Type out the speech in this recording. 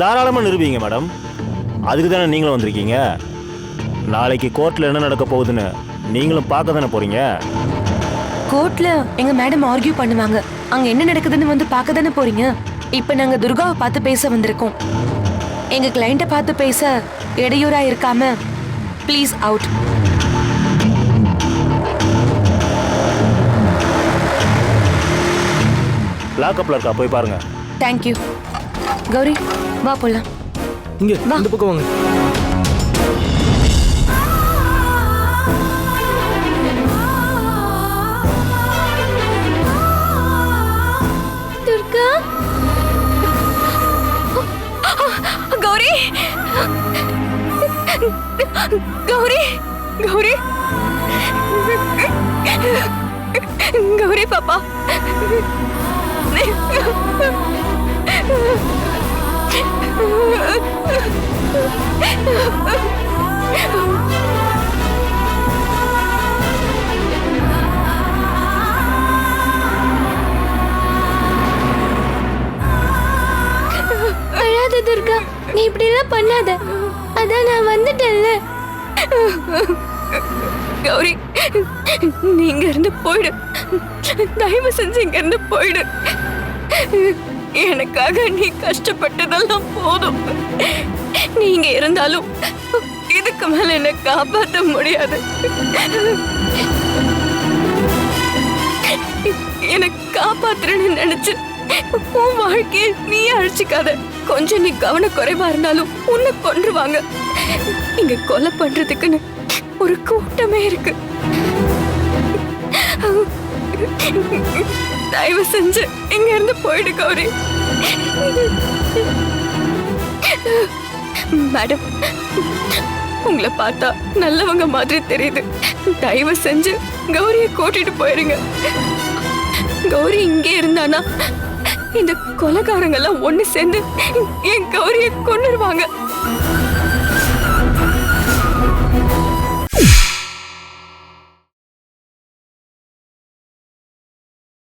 தாராளமாக நிரூபிங்க மேடம். அதுக்கு தானே நீங்களும் வந்திருக்கீங்க? நாளைக்கு கோர்ட்டில் என்ன நடக்க போகுதுன்னு நீங்களும் பார்க்க தானே போகிறீங்க கோர்ட்ல எங்க மேடம் ஆர்கியூ பண்ணுவாங்க. அங்க என்ன நடக்குதுன்னு வந்து பார்க்க தானே போறீங்க? இப்ப நாங்க துர்காவை பார்த்து பேச வந்திருக்கோம். எங்க கிளைண்ட்டை பார்த்து பேச இடையூறா இருக்காம ப்ளீஸ் அவுட் லாக்கப்பில் இருக்கா? போய் பாருங்க. தேங்க்யூ கௌரி வா போலாம். இங்க வா. இந்த பக்கம் வாங்க. துர்கா? கௌரி? கௌரி? கௌரி? கௌரி பாப்பா. இப்படிலாம் பண்ணாத. அதான் நான் வந்துட்டேன்ல. கௌரி நீங்க இருந்து போயிடு. தயவு செஞ்சு இங்க இருந்து போயிடு. எனக்காக நீ கஷ்டப்பட்டதெல்லாம் போதும். நீங்க இருந்தாலும் இதுக்கு மேல என்ன காப்பாற்ற முடியாது. எனக்கு காப்பாத்துறேன்னு நினைச்சு உன் வாழ்க்கையை நீ அழிச்சுக்காத. கொஞ்சம் நீ கவன குறைவா இருந்தாலும் உன்னை கொன்றுவாங்க. இங்க கொலை பண்றதுக்குன்னு ஒரு கூட்டமே இருக்கு. தயவு செஞ்சு இங்க இருந்து போயிடு கௌரி. மேடம் உங்களை பார்த்தா நல்லவங்க மாதிரி தெரியுது. தயவு செஞ்சு கௌரியை கூட்டிட்டு போயிருங்க. கௌரி இங்கே இருந்தானா இந்த கொலைகாரங்க ஒன்று சேர்ந்து என் கௌரியை கொண்டுருவாங்க